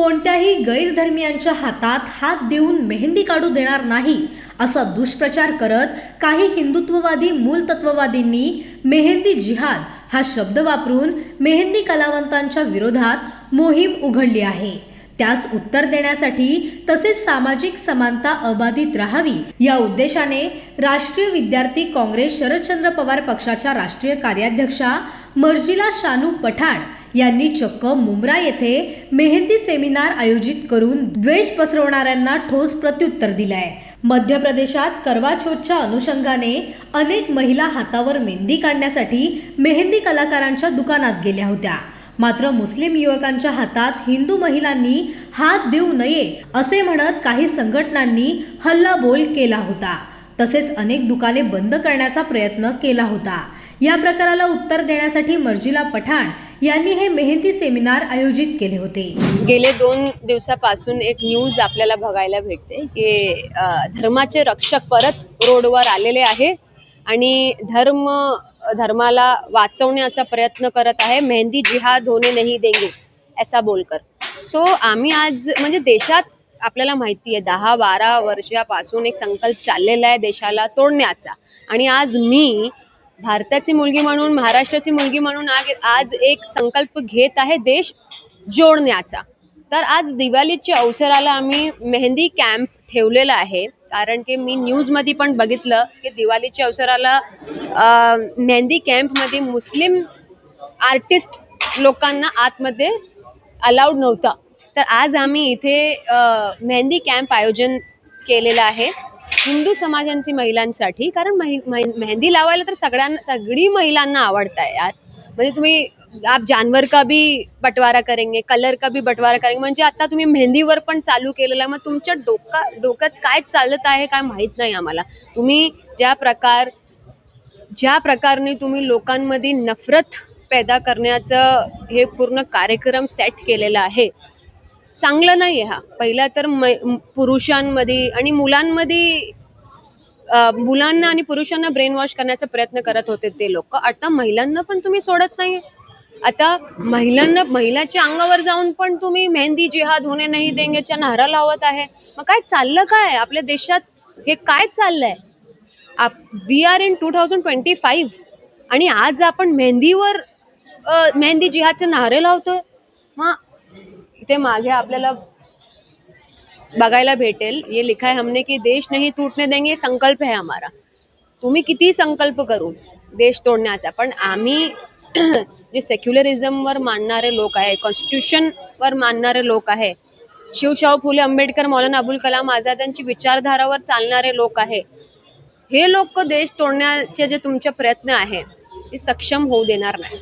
कोणत्याही गैरधर्मियांच्या हातात हात देऊन मेहंदी काढू देणार नाही असा दुष्प्रचार करत काही हिंदुत्ववादी मूलतत्ववादींनी मेहंदी जिहाद हा शब्द वापरून मेहंदी कलावंतांच्या विरोधात मोहीम उघडली आहे. त्यास उत्तर देण्यासाठी तसेच सामाजिक समानता अबाधित राहावी. या उद्देशाने राष्ट्रीय विद्यार्थी काँग्रेस शरदचंद्र पवार पक्षाच्या राष्ट्रीय कार्याध्यक्षा मर्जिला शानू पठाण यांनी चक्क मुंब्रा येथे मेहंदी सेमिनार आयोजित करून द्वेष पसरवणाऱ्यांना ठोस प्रत्युत्तर दिलंय. मध्य प्रदेशात करवा अनुषंगाने अनेक महिला हातावर मेहंदी काढण्यासाठी मेहंदी कलाकारांच्या दुकानात गेल्या होत्या. मात्र मुस्लिम युवकांच्या हातात हिंदू महिलांनी हात देऊ नये असे म्हणत काही संघटनांनी हल्लाबोल केला होता. तसेच अनेक दुकाने बंद करण्याचा प्रयत्न केला होता. या प्रकाराला उत्तर देण्यासाठी मर्जिला पठाण यांनी हे मेहंदी सेमिनार आयोजित केले होते. गेले दोन दिवसापासून एक न्यूज आपल्याला बघायला भेटते की धर्माचे रक्षक परत रोडवर आलेले आहे आणि धर्म धर्माला वाचवण्याचा प्रयत्न करत आहे. मेहंदी जिहाद होणे नाही देंगे ऐसा बोलकर. सो आम्ही आज म्हणजे देशात आपल्याला माहिती आहे दहा बारा वर्षापासून एक संकल्प चाललेला आहे देशाला तोडण्याचा. आणि आज मी भारताची मुलगी म्हणून महाराष्ट्राची मुलगी म्हणून आग- आज एक संकल्प घेत आहे देश जोडण्याचा. तर आज दिवाळीच्या अवसराला आम्ही मेहंदी कॅम्प ठेवलेला आहे. कारण की मी न्यूजमध्ये पण बघितलं की दिवाळीच्या अवसराला मेहंदी कॅम्पमध्ये मुस्लिम आर्टिस्ट लोकांना आतमध्ये अलाउड नव्हता. तर आज आम्ही इथे मेहंदी कॅम्प आयोजन केलेलं आहे हिंदू समाजांची महिलांसाठी. कारण मेहंदी लावायला तर सगळ्यांना सगळी महिलांना आवडत आहे यार. म्हणजे तुम्ही आप जानवर का भी बंटवारा करेंगे कलर का भी बंटवारा करेंगे म्हणजे आता तुम्ही मेहंदीवर पण चालू केलेलं आहे मग तुमच्या डोका डोक्यात काय चालत आहे काय माहीत नाही आम्हाला. तुम्ही ज्या प्रकार ज्या प्रकारे तुम्ही लोकांमध्ये नफरत पैदा करण्याचं हे पूर्ण कार्यक्रम सेट केलेला आहे चांगलं नाही आहे हा. पहिला तर मै पुरुषांमध्ये आणि मुलांमध्ये मुलांना आणि पुरुषांना ब्रेन वॉश करण्याचा प्रयत्न करत होते ते लोक. आता महिलांना पण तुम्ही सोडत नाही आता महिलांना महिलाच्या अंगावर जाऊन पण तुम्ही मेहंदी जिहाद होणे नाही देंगेच्या नारा लावत आहे. मग काय चाललं काय? आपल्या देशात हे काय चाललंय? आप we are in two thousand twenty five आणि आज आपण मेहंदीवर मेहंदी जिहादचे नारे लावतोय. मग इथे मागे आपल्याला बघायला भेटेल. ये लिखा है हमने की देश नहीं टूटने देंगे संकल्प है हमारा. तुम्ही किती संकल्प करू देश तोडण्याचा? पण आम्ही जे सेक्युलरिझमवर मानणारे लोक आहे कॉन्स्टिट्यूशनवर मानणारे लोक आहे शिवशाहू फुले आंबेडकर मौलाना अबुल कलाम आझाद यांची विचारधारावर चालणारे लोक आहे हे लोक देश तोडण्याचे जे तुमचे प्रयत्न आहे ते सक्षम होऊ देणार नाही.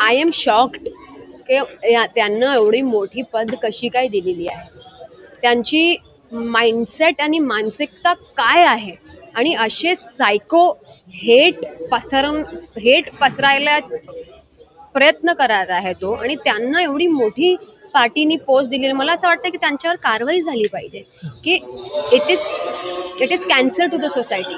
आय एम शॉक्ड की त्यांना एवढी मोठी पद कशी काय दिलेली आहे? त्यांची माइंडसेट आणि मानसिकता काय आहे? आणि असे सायको हेट पसरवून हेट पसरायला प्रयत्न करत आहे तो. आणि त्यांना एवढी मोठी पार्टीनी पोस्ट दिलेली. मला असं वाटतं की त्यांच्यावर कारवाई झाली पाहिजे. की it is it is cancer to the society